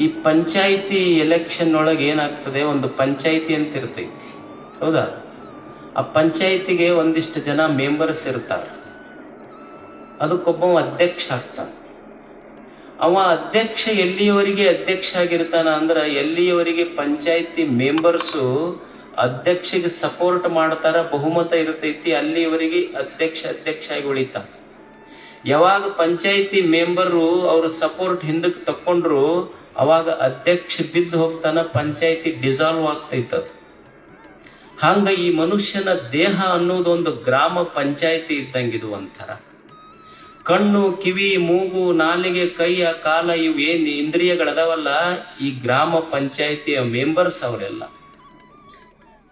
ಈ ಪಂಚಾಯಿತಿ ಎಲೆಕ್ಷನ್ ಒಳಗೆ ಏನಾಗ್ತದೆ? ಒಂದು ಪಂಚಾಯಿತಿ ಅಂತ ಇರ್ತೈತಿ. ಹೌದಾ? ಆ ಪಂಚಾಯಿತಿಗೆ ಒಂದಿಷ್ಟು ಜನ ಮೆಂಬರ್ಸ್ ಇರ್ತಾರೆ. ಅದಕ್ಕೊಬ್ಬ ಅಧ್ಯಕ್ಷ ಆಗ್ತಾನೆ. ಅವ ಅಧ್ಯಕ್ಷ ಎಲ್ಲಿಯವರಿಗೆ ಅಧ್ಯಕ್ಷ ಆಗಿರ್ತಾನ ಅಂದ್ರೆ ಎಲ್ಲಿಯವರೆಗೆ ಪಂಚಾಯಿತಿ ಮೆಂಬರ್ಸು ಅಧ್ಯಕ್ಷಗೆ ಸಪೋರ್ಟ್ ಮಾಡ್ತಾರ ಬಹುಮತ ಇರ್ತೈತಿ, ಅಲ್ಲಿಯವರೆಗೆ ಅಧ್ಯಕ್ಷ ಅಧ್ಯಕ್ಷ ಆಗಿ ಉಳಿತಾನ. ಯಾವಾಗ ಪಂಚಾಯಿತಿ ಮೆಂಬರು ಅವ್ರ ಸಪೋರ್ಟ್ ಹಿಂದಕ್ಕೆ ತಕೊಂಡ್ರು ಅವಾಗ ಅಧ್ಯಕ್ಷ ಬಿದ್ದು ಹೋಗ್ತಾನ, ಪಂಚಾಯಿತಿ ಡಿಸಾಲ್ವ್ ಆಗ್ತೈತದ. ಹಂಗ ಈ ಮನುಷ್ಯನ ದೇಹ ಅನ್ನೋದೊಂದು ಗ್ರಾಮ ಪಂಚಾಯಿತಿ ಇದ್ದಂಗಿದು ಒಂಥರ. ಕಣ್ಣು, ಕಿವಿ, ಮೂಗು, ನಾಲಿಗೆ ಕೈಯ ಕಾಲ ಇವು ಏನ್ ಇಂದ್ರಿಯಗಳದಾವಲ್ಲ, ಈ ಗ್ರಾಮ ಪಂಚಾಯತಿಯ ಮೆಂಬರ್ಸ್ ಅವರೆಲ್ಲ.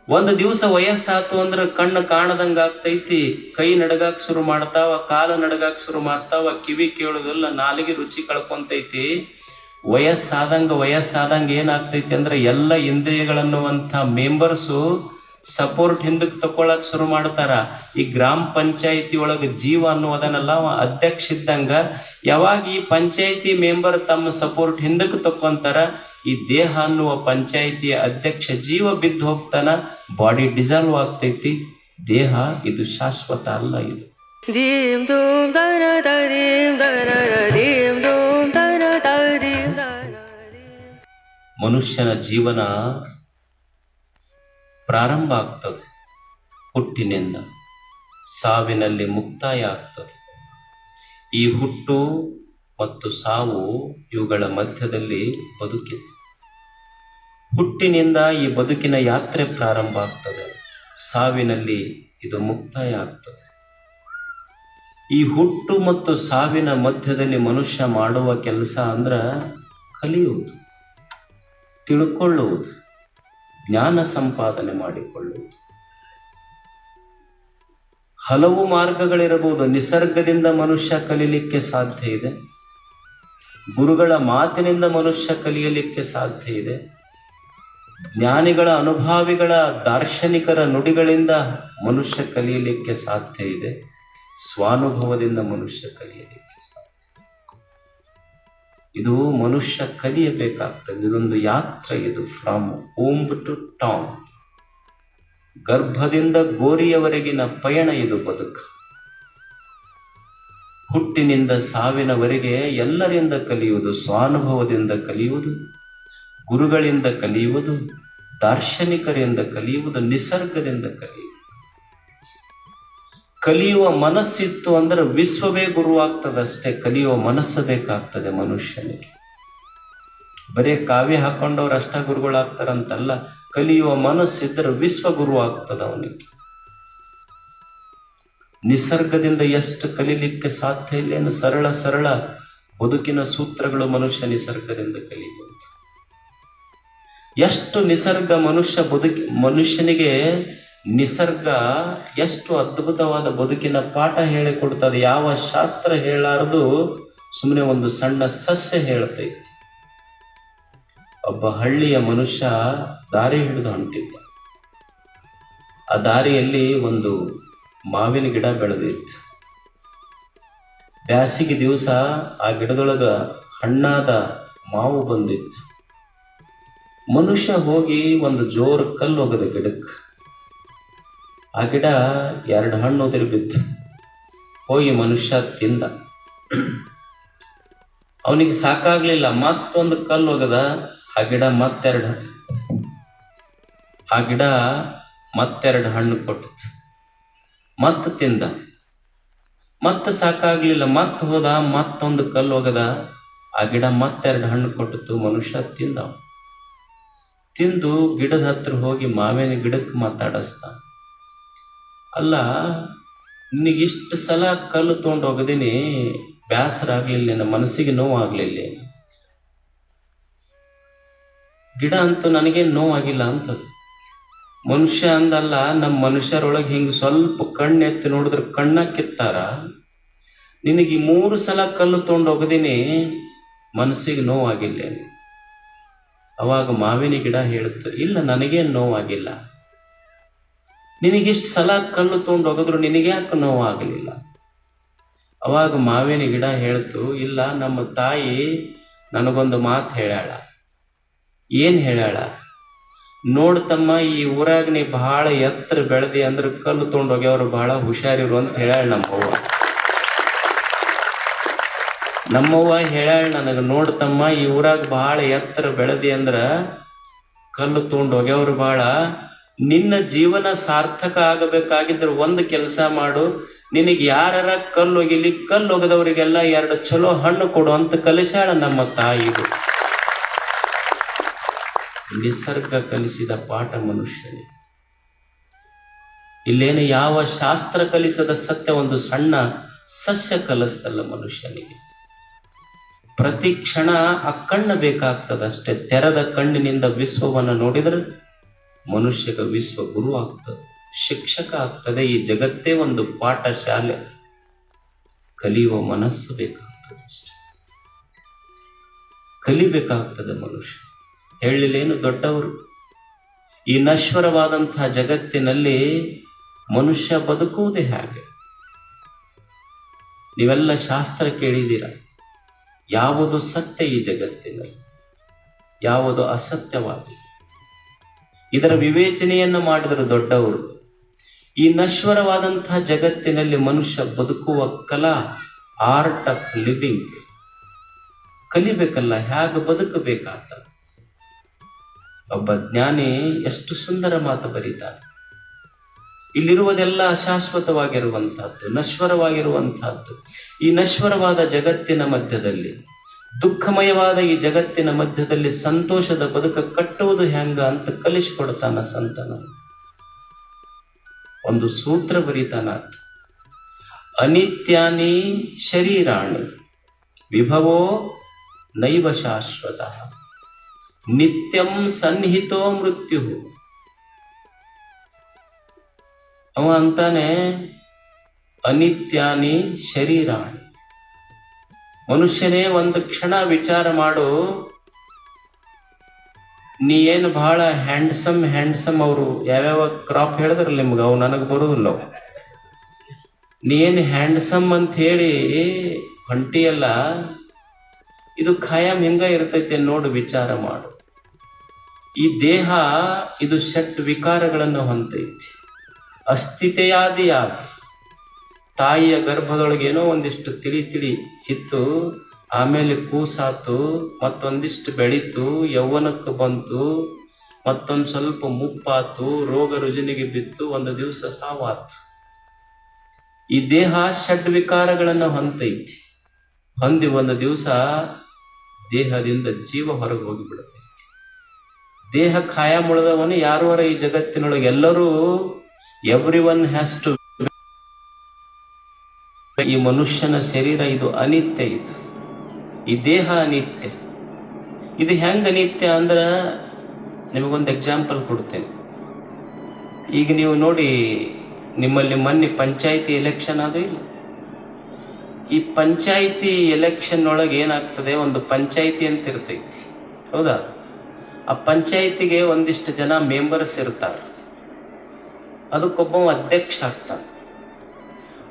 ಒಂದು ದಿವಸ ವಯಸ್ಸಾತು ಅಂದ್ರೆ ಕಣ್ಣು ಕಾಣದಂಗ ಆಗ್ತೈತಿ, ಕೈ ನಡಗಾಕ್ ಶುರು ಮಾಡ್ತಾವ, ಕಾಲ ನಡಗಾಕ್ ಶುರು ಮಾಡ್ತಾವ, ಕಿವಿ ಕೇಳೋದಲ್ಲ ನಾಲಿಗೆ ರುಚಿ ಕಳ್ಕೊಂತೈತಿ. ವಯಸ್ಸಾದಂಗ ವಯಸ್ಸಾದಂಗ ಏನಾಗ್ತೈತಿ ಅಂದ್ರೆ ಎಲ್ಲ ಇಂದ್ರಿಯಗಳನ್ನುವಂಥ ಮೆಂಬರ್ಸು ಸಪೋರ್ಟ್ ಹಿಂದಕ್ಕೆ ತಗೊಳಕ್ ಶುರು ಮಾಡ್ತಾರ. ಈ ಗ್ರಾಮ ಪಂಚಾಯಿತಿ ಒಳಗೆ ಜೀವ ಅನ್ನುವುದನ್ನೆಲ್ಲ ಅಧ್ಯಕ್ಷ ಇದ್ದಂಗ ಯಾವಾಗ ಈ ಪಂಚಾಯಿತಿ ಮೆಂಬರ್ ತಮ್ಮ ಸಪೋರ್ಟ್ ಹಿಂದಕ್ಕೆ ತಕ್ಕೊಂತಾರ, ಈ ದೇಹ ಅನ್ನುವ ಪಂಚಾಯಿತಿಯ ಅಧ್ಯಕ್ಷ ಜೀವ ಬಿದ್ದು ಹೋಗ್ತಾನ ಬಾಡಿ ಡಿಸಾಲ್ವ್ ಆಗ್ತೈತಿ. ದೇಹ ಇದು ಶಾಶ್ವತ ಅಲ್ಲ ಇದು. ದೀಮ್ ದೂಮ್ ದರ ದೀಮ್ ದರ ದೀಮ್ da ಮನುಷ್ಯನ ಜೀವನ ಪ್ರಾರಂಭ ಆಗ್ತದೆ. ಹುಟ್ಟಿನಿಂದ ಸಾವಿನಲ್ಲಿ ಮುಕ್ತಾಯ ಆಗ್ತದೆ. ಈ ಹುಟ್ಟು ಮತ್ತು ಸಾವು ಇವುಗಳ ಮಧ್ಯದಲ್ಲಿ ಬದುಕಿದೆ ಹುಟ್ಟಿನಿಂದ ಈ ಬದುಕಿನ ಯಾತ್ರೆ ಪ್ರಾರಂಭ ಆಗ್ತದೆ. ಸಾವಿನಲ್ಲಿ ಇದು ಮುಕ್ತಾಯ ಆಗ್ತದೆ. ಈ ಹುಟ್ಟು ಮತ್ತು ಸಾವಿನ ಮಧ್ಯದಲ್ಲಿ ಮನುಷ್ಯ ಮಾಡುವ ಕೆಲಸ ಅಂದ್ರ ಕಲಿಯುವುದು. ತಿಳ್ಕೊಳ್ಳುವುದು, ಜ್ಞಾನ ಸಂಪಾದನೆ ಮಾಡಿಕೊಳ್ಳುವುದು. ಹಲವು ಮಾರ್ಗಗಳಿರಬಹುದು. ನಿಸರ್ಗದಿಂದ ಮನುಷ್ಯ ಕಲಿಲಿಕ್ಕೆ ಸಾಧ್ಯ ಇದೆ. ಗುರುಗಳ ಮಾತಿನಿಂದ ಮನುಷ್ಯ ಕಲಿಯಲಿಕ್ಕೆ ಸಾಧ್ಯ ಇದೆ. ಜ್ಞಾನಿಗಳ ಅನುಭಾವಿಗಳ ದಾರ್ಶನಿಕರ ನುಡಿಗಳಿಂದ ಮನುಷ್ಯ ಕಲಿಯಲಿಕ್ಕೆ ಸಾಧ್ಯ ಇದೆ. ಸ್ವಾನುಭವದಿಂದ ಮನುಷ್ಯ ಸಾಧ್ಯ ಇದು ಮನುಷ್ಯ ಕಲಿಯಬೇಕಾಗ್ತದೆ. ಇದೊಂದು ಯಾತ್ರೆ ಇದು. ಫ್ರಮ್ ಹೋಮ್ ಟು ಟೌನ್ ಗರ್ಭದಿಂದ ಗೋರಿಯವರೆಗಿನ ಪಯಣ ಇದು ಬದುಕು. ಹುಟ್ಟಿನಿಂದ ಸಾವಿನವರೆಗೆ ಎಲ್ಲರಿಂದ ಕಲಿಯುವುದು, ಸ್ವಾನುಭವದಿಂದ ಕಲಿಯುವುದು, ಗುರುಗಳಿಂದ ಕಲಿಯುವುದು, ದಾರ್ಶನಿಕರಿಂದ ಕಲಿಯುವುದು, ನಿಸರ್ಗದಿಂದ ಕಲಿಯುವುದು. ಕಲಿಯುವ ಮನಸ್ಸಿತ್ತು ಅಂದ್ರೆ ವಿಶ್ವವೇ ಗುರುವಾಗ್ತದಷ್ಟೇ. ಕಲಿಯುವ ಮನಸ್ಸು ಬೇಕಾಗ್ತದೆ ಮನುಷ್ಯನಿಗೆ. ಬರೀ ಕಾವ್ಯ ಹಾಕೊಂಡವ್ರು ಅಷ್ಟ ಗುರುಗಳಾಗ್ತಾರಂತಲ್ಲ, ಕಲಿಯುವ ಮನಸ್ಸಿದ್ರೆ ವಿಶ್ವ ಗುರು ಆಗ್ತದ ಅವನಿಗೆ. ನಿಸರ್ಗದಿಂದ ಎಷ್ಟು ಕಲಿಲಿಕ್ಕೆ ಸಾಧ್ಯ ಇಲ್ಲ ಸರಳ ಸರಳ ಬದುಕಿನ ಸೂತ್ರಗಳು ಮನುಷ್ಯ ನಿಸರ್ಗದಿಂದ ಕಲಿಬಹುದು ಎಷ್ಟು ನಿಸರ್ಗ ಮನುಷ್ಯ ಬದುಕಿ ಮನುಷ್ಯನಿಗೆ ನಿಸರ್ಗ ಎಷ್ಟು ಅದ್ಭುತವಾದ ಬದುಕಿನ ಪಾಠ ಹೇಳಿಕೊಡ್ತದೆ, ಯಾವ ಶಾಸ್ತ್ರ ಹೇಳಾರದು ಸುಮ್ಮನೆ ಒಂದು ಸಣ್ಣ ಸಸ್ಯ ಹೇಳ್ತೈತಿ. ಒಬ್ಬ ಹಳ್ಳಿಯ ಮನುಷ್ಯ ದಾರಿ ಹಿಡಿದು ಹೊಂಟಿದ್ದ ಆ ದಾರಿಯಲ್ಲಿ ಒಂದು ಮಾವಿನ ಗಿಡ ಬೆಳೆದಿತ್ತು. ಬ್ಯಾಸಿಗೆ ದಿವಸ ಆ ಗಿಡದೊಳಗ ಹಣ್ಣಾದ ಮಾವು ಬಂದಿತ್ತು. ಮನುಷ್ಯ ಹೋಗಿ ಒಂದು ಜೋರು ಕಲ್ಲು ಹೋಗದ ಗಿಡಕ್ಕೆ. ಆ ಗಿಡ ಎರಡು ಹಣ್ಣು ಬಿತ್ತು ಹೋಗಿ ಮನುಷ್ಯ ತಿಂದ. ಅವನಿಗೆ ಸಾಕಾಗ್ಲಿಲ್ಲ, ಮತ್ತೊಂದು ಕಲ್ಲು ಹೋಗದ ಆ ಗಿಡ ಮತ್ತೆರಡು ಆ ಗಿಡ ಮತ್ತೆರಡು ಹಣ್ಣು ಕೊಟ್ಟಿತು ಮತ್ತೆ ತಿಂದ. ಮತ್ತೆ ಸಾಕಾಗ್ಲಿಲ್ಲ, ಮತ್ತೆ ಹೋದ, ಮತ್ತೊಂದು ಕಲ್ಲು ಹೋಗದ ಆ ಗಿಡ ಮತ್ತೆರಡು ಹಣ್ಣು ಕೊಟ್ಟಿತು ಮನುಷ್ಯ ತಿಂದ. ತಿಂದು ಗಿಡದ ಹತ್ರ ಹೋಗಿ ಮಾವಿನ ಗಿಡಕ್ಕೆ ಮಾತಾಡಿಸ್ದ. ಅಲ್ಲ, ನಿನಗೆ ಇಷ್ಟು ಸಲ ಕಲ್ಲು ತೊಗೊಂಡು ಹೋಗದೀನಿ ಬೇಸರ ಆಗ್ಲಿಲ್ಲ ನನ್ನ ಮನಸ್ಸಿಗೆ ನೋವು ಆಗ್ಲಿಲ್ಲ ಗಿಡ ಅಂತೂ ನನಗೆ ನೋವಾಗಿಲ್ಲ ಅಂತ ಮನುಷ್ಯ ಅಂದಲ್ಲ, ನಮ್ಮ ಮನುಷ್ಯರೊಳಗೆ ಹಿಂಗೆ ಸ್ವಲ್ಪ ಕಣ್ಣು ಎತ್ತಿ ನೋಡಿದ್ರೆ ಕಣ್ಣ ಕಿತ್ತಾರ. ನಿನಗೆ ಮೂರು ಸಲ ಕಲ್ಲು ತೊಗೊಂಡು ಹೋಗದೀನಿ, ಮನಸ್ಸಿಗೆ ನೋವಾಗಿಲ್ಲ ಅವಾಗ ಮಾವಿನ ಗಿಡ ಹೇಳುತ್ತೆ, ಇಲ್ಲ ನನಗೇನು ನೋವಾಗಿಲ್ಲ. ನಿನಗಿಷ್ಟು ಸಲ ಕಣ್ಣು ತೊಗೊಂಡು ಹೋಗಿದ್ರು ನಿನಗೆ ಯಾಕೆ ನೋವಾಗಲಿಲ್ಲ? ಅವಾಗ ಮಾವಿನ ಗಿಡ ಹೇಳ್ತು, ಇಲ್ಲ, ನಮ್ಮ ತಾಯಿ ನನಗೊಂದು ಮಾತು ಹೇಳ್ಯಾಳ. ಏನು ಹೇಳ್ಯಾಳ? ನೋಡ್ತಮ್ಮ ಈ ಊರಾಗ ನೀ ಬಹಳ ಎತ್ತರ ಬೆಳೆದಿ ಅಂದ್ರೆ ಕಲ್ಲು ತೊಗೊಂಡೋಗ್ಯವ್ರು ಬಹಳ ಹುಷಾರಿರು ಅಂತ ಹೇಳ್ಯಾಳ ನಮ್ಮವ್ವ. ನಮ್ಮವ್ವ ಹೇಳ್ಯಾಳ ನನಗ ನೋಡ್ತಮ್ಮ ಈ ಊರಾಗ ಬಹಳ ಎತ್ತರ ಬೆಳೆದಿ ಅಂದ್ರ ಕಲ್ಲು ತೊಗೊಂಡು ಹೋಗ್ಯವ್ರು ಬಹಳ ನಿನ್ನ ಜೀವನ ಸಾರ್ಥಕ ಆಗಬೇಕಾಗಿದ್ರೆ ಒಂದು ಕೆಲಸ ಮಾಡು. ನಿನಗೆ ಯಾರ ಕಲ್ಲು ಒಗಿಲಿ ಕಲ್ಲು ಒಗೆದವರಿಗೆಲ್ಲ ಎರಡು ಚಲೋ ಹಣ್ಣು ಕೊಡು ಅಂತ ಕಲಿಸ್ಯಾಳ ನಮ್ಮ ತಾಯಿದು. ನಿಸರ್ಗ ಕಲಿಸಿದ ಪಾಠ ಮನುಷ್ಯನಿಗೆ ಇಲ್ಲೇನು ಯಾವ ಶಾಸ್ತ್ರ ಕಲಿಸದ ಸತ್ಯ ಒಂದು ಸಣ್ಣ ಸಸ್ಯ ಕಲಿಸ್ತಲ್ಲ ಮನುಷ್ಯನಿಗೆ. ಪ್ರತಿ ಕ್ಷಣ ಆ ಕಣ್ಣು ಬೇಕಾಗ್ತದಷ್ಟೇ. ತೆರೆದ ಕಣ್ಣಿನಿಂದ ವಿಶ್ವವನ್ನು ನೋಡಿದ್ರೆ ಮನುಷ್ಯಗ ವಿಶ್ವ ಗುರು ಆಗ್ತದೆ. ಶಿಕ್ಷಕ ಆಗ್ತದೆ. ಈ ಜಗತ್ತೇ ಒಂದು ಪಾಠ ಶಾಲೆ ಕಲಿಯುವ ಮನಸ್ಸು ಬೇಕಾಗ್ತದೆ ಅಷ್ಟೇ. ಕಲಿಬೇಕಾಗ್ತದೆ ಮನುಷ್ಯ. ಹೇಳಲೇನು ದೊಡ್ಡವರು? ಈ ನಶ್ವರವಾದಂತಹ ಜಗತ್ತಿನಲ್ಲಿ ಮನುಷ್ಯ ಬದುಕುವುದೇ ಹಾಗೆ? ನೀವೆಲ್ಲ ಶಾಸ್ತ್ರ ಕೇಳಿದ್ದೀರ? ಯಾವುದು ಸತ್ಯ ಈ ಜಗತ್ತಿನಲ್ಲಿ? ಯಾವುದು ಅಸತ್ಯವಾಗಿದೆ? ಇದರ ವಿವೇಚನೆಯನ್ನು ಮಾಡಿದರು ದೊಡ್ಡವರು. ಈ ನಶ್ವರವಾದಂತಹ ಜಗತ್ತಿನಲ್ಲಿ ಮನುಷ್ಯ ಬದುಕುವ ಕಲಾ ಆರ್ಟ್ ಆಫ್ ಲಿವಿಂಗ್ ಕಲಿಬೇಕಲ್ಲ, ಹೇಗೆ ಬದುಕಬೇಕಾದ ಒಬ್ಬ ಜ್ಞಾನಿ ಎಷ್ಟು ಸುಂದರ ಮಾತು ಬರೀತಾರೆ ಇಲ್ಲಿರುವುದೆಲ್ಲ ಶಾಶ್ವತವಾಗಿರುವಂತಹದ್ದು, ನಶ್ವರವಾಗಿರುವಂತಹದ್ದು. ಈ ನಶ್ವರವಾದ ಜಗತ್ತಿನ ಮಧ್ಯದಲ್ಲಿ ದುಃಖಮಯವಾದ ಈ ಜಗತ್ತಿನ ಮಧ್ಯದಲ್ಲಿ ಸಂತೋಷದ ಬದುಕ ಕಟ್ಟುವುದು ಹೆಂಗ ಅಂತ ಕಲಿಸಿಕೊಡ್ತಾನ ಸಂತನ. ಒಂದು ಸೂತ್ರ ಬರೀತಾನ ಅನಿತ್ಯಾನಿ ಶರೀರಾಣಿ ವಿಭವೋ ನೈವ ಶಾಶ್ವತ. ನಿತ್ಯಂ ಸನ್ನಿಹಿತೋ ಮೃತ್ಯು. ಅವ ಅಂತಾನೆ ಅನಿತ್ಯಾನಿ ಶರೀರಾಣಿ. ಮನುಷ್ಯನೇ ಒಂದು ಕ್ಷಣ ವಿಚಾರ ಮಾಡು. ನೀ ಏನು ಬಹಳ ಹ್ಯಾಂಡ್ಸಮ್ ಹ್ಯಾಂಡ್ಸಮ್ ಅವರು. ಯಾವ್ಯಾವ ಕ್ರಾಪ್ ಹೇಳಿದ್ರಲ್ಲ ನಿಮ್ಗೆ? ಅವು ನನಗೆ ಬರುದಿಲ್ಲ. ನೀ ಏನು ಹ್ಯಾಂಡ್ಸಮ್ ಅಂತ ಹೇಳಿ ಹೊಂಟಿಯಲ್ಲ ಇದು ಖಾಯಂ ಹೆಂಗ ಇರ್ತೈತೆ ನೋಡು, ವಿಚಾರ ಮಾಡು. ಈ ದೇಹ ಇದು ಶಟ್ ವಿಕಾರಗಳನ್ನು ಹೊಂದೈತಿ. ಅಸ್ಥಿತೆಯಾದಿಯಾಗಿ. ತಾಯಿಯ ಗರ್ಭದೊಳಗೆ ಏನೋ ಒಂದಿಷ್ಟು ತಿಳಿ ತಿಳಿ ಇತ್ತು, ಆಮೇಲೆ ಕೂಸಾತು, ಮತ್ತೊಂದಿಷ್ಟು ಬೆಳೀತು, ಯೌವನಕ್ಕೆ ಬಂತು, ಮತ್ತೊಂದು ಸ್ವಲ್ಪ ಮುಪ್ಪಾತು, ರೋಗ ರುಜಿನಿಗೆ ಬಿತ್ತು, ಒಂದು ದಿವಸ ಸಾವಾತು. ಈ ದೇಹ ಷಡ್ ವಿಕಾರಗಳನ್ನು ಹೊಂದೈತಿ ಹೊಂದಿ ಒಂದು ದಿವಸ ದೇಹದಿಂದ ಜೀವ ಹೊರಗೆ ಹೋಗಿಬಿಡುತ್ತೆ. ದೇಹ ಖಾಯ ಮುಳಿದವನು ಯಾರವರ ಈ ಜಗತ್ತಿನೊಳಗೆ ಎಲ್ಲರೂ ಎವ್ರಿ ಒನ್ ಹ್ಯಾಸ್ ಟು ಈ ಮನುಷ್ಯನ ಶರೀರ ಇದು ಅನಿತ್ಯ ಇದು. ಈ ದೇಹ ಅನಿತ್ಯ. ಇದು ಹೆಂಗ ಅನಿತ್ಯ ಅಂದ್ರ ನಿಮಗೊಂದು ಎಕ್ಸಾಂಪಲ್ ಕೊಡ್ತೇನೆ. ಈಗ ನೀವು ನೋಡಿ, ನಿಮ್ಮಲ್ಲಿ ಮೊನ್ನೆ ಪಂಚಾಯಿತಿ ಎಲೆಕ್ಷನ್ ಅದು ಇಲ್ಲ. ಈ ಪಂಚಾಯಿತಿ ಎಲೆಕ್ಷನ್ ಒಳಗೆ ಏನಾಗ್ತದೆ? ಒಂದು ಪಂಚಾಯಿತಿ ಅಂತ ಇರ್ತೈತಿ. ಹೌದಾ? ಆ ಪಂಚಾಯಿತಿಗೆ ಒಂದಿಷ್ಟು ಜನ ಮೆಂಬರ್ಸ್ ಇರ್ತಾರೆ. ಅದಕ್ಕೊಬ್ಬ ಅಧ್ಯಕ್ಷ ಆಗ್ತಾನೆ.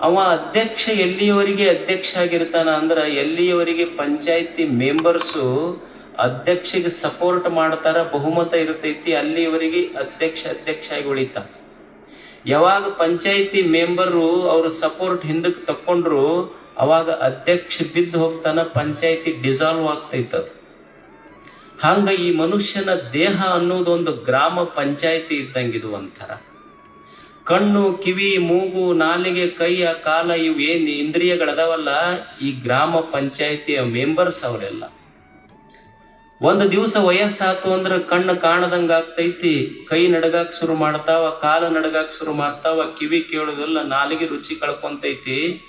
ಅವ ಅಧ್ಯಕ್ಷ ಎಲ್ಲಿಯವರಿಗೆ ಅಧ್ಯಕ್ಷ ಆಗಿರ್ತಾನ ಅಂದ್ರ ಎಲ್ಲಿಯವರೆಗೆ ಪಂಚಾಯತಿ ಮೆಂಬರ್ಸು ಅಧ್ಯಕ್ಷಗೆ ಸಪೋರ್ಟ್ ಮಾಡ್ತಾರ ಬಹುಮತ ಇರ್ತೈತಿ ಅಲ್ಲಿಯವರೆಗೆ ಅಧ್ಯಕ್ಷ ಅಧ್ಯಕ್ಷ ಆಗಿ ಉಳಿತ ಯಾವಾಗ ಪಂಚಾಯತಿ ಮೆಂಬರು ಅವ್ರ ಸಪೋರ್ಟ್ ಹಿಂದಕ್ಕೆ ತಕೊಂಡ್ರು ಅವಾಗ ಅಧ್ಯಕ್ಷ ಬಿದ್ದು ಹೋಗ್ತಾನ ಪಂಚಾಯತಿ ಡಿಸಾಲ್ವ್ ಆಗ್ತೈತದ. ಹಂಗ ಈ ಮನುಷ್ಯನ ದೇಹ ಅನ್ನೋದೊಂದು ಗ್ರಾಮ ಪಂಚಾಯತಿ ಇದ್ದಂಗಿದು ಒಂಥರ. ಕಣ್ಣು, ಕಿವಿ, ಮೂಗು, ನಾಲಿಗೆ, ಕೈಯ, ಕಾಲ ಇವು ಏನ್ ಇಂದ್ರಿಯಗಳದಾವಲ್ಲ? ಈ ಗ್ರಾಮ ಪಂಚಾಯತಿಯ ಮೆಂಬರ್ಸ್ ಅವರೆಲ್ಲ. ಒಂದು ದಿವಸ ವಯಸ್ಸಾತು ಅಂದ್ರೆ ಕಣ್ಣು ಕಾಣದಂಗ ಆಗ್ತೈತಿ. ಕೈ ನಡಗಾಕ್ ಶುರು ಮಾಡ್ತಾವ, ಕಾಲ ನಡಗಾಕ್ ಶುರು ಮಾಡ್ತಾವ, ಕಿವಿ ಕೇಳೋದೆಲ್ಲ ನಾಲಿಗೆ ರುಚಿ ಕಳ್ಕೊಂತೈತಿ.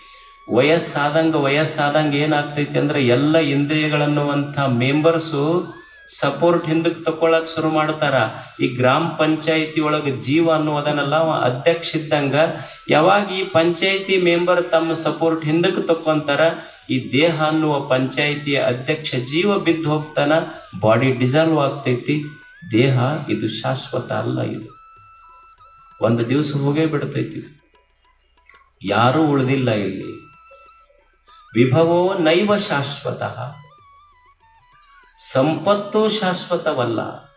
ವಯಸ್ಸಾದಂಗ ವಯಸ್ಸಾದಂಗ ಏನಾಗ್ತೈತಿ ಅಂದ್ರೆ ಎಲ್ಲ ಇಂದ್ರಿಯಗಳನ್ನುವಂಥ ಮೆಂಬರ್ಸು ಸಪೋರ್ಟ್ ಹಿಂದಕ್ಕೆ ತಕೊಳಕ್ ಶುರು ಮಾಡ್ತಾರ. ಈ ಗ್ರಾಮ ಪಂಚಾಯತಿ ಒಳಗೆ ಜೀವ ಅನ್ನುವುದನ್ನೆಲ್ಲ ಅಧ್ಯಕ್ಷ ಇದ್ದಂಗ ಯಾವಾಗ ಈ ಪಂಚಾಯತಿ ಮೆಂಬರ್ ತಮ್ಮ ಸಪೋರ್ಟ್ ಹಿಂದಕ್ಕೆ ತಕ್ಕೊಂತಾರ, ಈ ದೇಹ ಅನ್ನುವ ಪಂಚಾಯತಿಯ ಅಧ್ಯಕ್ಷ ಜೀವ ಬಿದ್ದು ಹೋಗ್ತಾನ ಬಾಡಿ ಡಿಸಾಲ್ವ್ ಆಗ್ತೈತಿ. ದೇಹ ಇದು ಶಾಶ್ವತ ಅಲ್ಲ ಇದು. ಒಂದು ದಿವಸ ಹೋಗೇ ಬಿಡ್ತೈತಿ ಯಾರೂ ಉಳಿದಿಲ್ಲ ಇಲ್ಲಿ. ವಿಭವೋ ನೈವ ಶಾಶ್ವತ. ಸಂಪತ್ತು ಶಾಶ್ವತವಲ್ಲ.